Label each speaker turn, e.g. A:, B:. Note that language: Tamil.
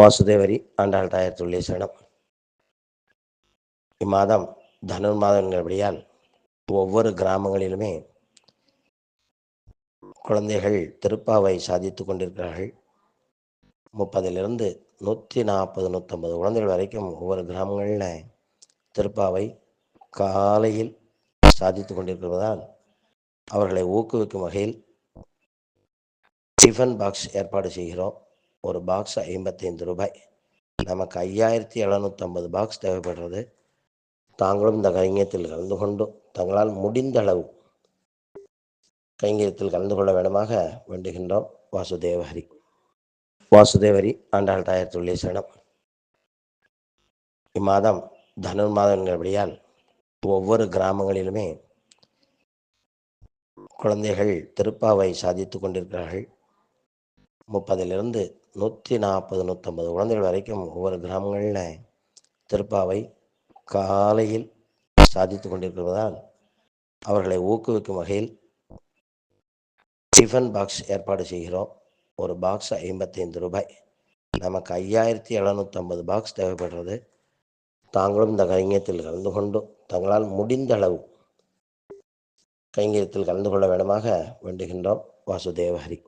A: வாசுதேவரி ஆண்டாள் தாயார் துள்ளிய சரணம் இம்மாதம் தனுர் மாதம் என்கிறபடியால் ஒவ்வொரு கிராமங்களிலுமே குழந்தைகள் திருப்பாவை சாதித்து கொண்டிருக்கிறார்கள். முப்பதிலிருந்து நூற்றி நாற்பது நூற்றம்பது குழந்தைகள் வரைக்கும் ஒவ்வொரு கிராமங்களில் திருப்பாவை காலையில் சாதித்து கொண்டிருக்கிறதால் அவர்களை ஊக்குவிக்கும் வகையில் டிஃபன் பாக்ஸ் ஏற்பாடு செய்கிறோம். ஒரு பாக்ஸ் ஐம்பத்தைந்து ரூபாய். நமக்கு ஐயாயிரத்தி எழுநூற்றம்பது பாக்ஸ் தேவைப்படுறது. தாங்களும் இந்த கைங்கத்தில் கலந்து கொண்டு தங்களால் முடிந்த அளவு கைங்கரியத்தில் கலந்து கொள்ள வேண்டுமாக வேண்டுகின்றோம். வாசுதேவஹரி வாசுதேவரி ஆண்டாள் தாயார் துள்ளிய சரணம். இம்மாதம் தனுர் மாதம் என்கிறபடியால் ஒவ்வொரு கிராமங்களிலுமே குழந்தைகள் திருப்பாவை சாதித்து கொண்டிருக்கிறார்கள். முப்பதிலிருந்து நூற்றி நாற்பது நூற்றம்பது குழந்தைகள் வரைக்கும் ஒவ்வொரு கிராமங்களில் திருப்பாவை காலையில் சாதித்து கொண்டிருக்கிறதால் அவர்களை ஊக்குவிக்கும் வகையில் டிஃபன் பாக்ஸ் ஏற்பாடு செய்கிறோம். ஒரு பாக்ஸ் ஐம்பத்தைந்து ரூபாய். நமக்கு ஐயாயிரத்தி எழுநூற்றம்பது பாக்ஸ் தேவைப்படுறது. தாங்களும் இந்த கைங்கத்தில் கலந்து கொண்டும் தங்களால் முடிந்த அளவு கைங்கரியத்தில் கலந்து கொள்ள வேண்டுமாக வேண்டுகின்றோம். வாசுதேவஹரி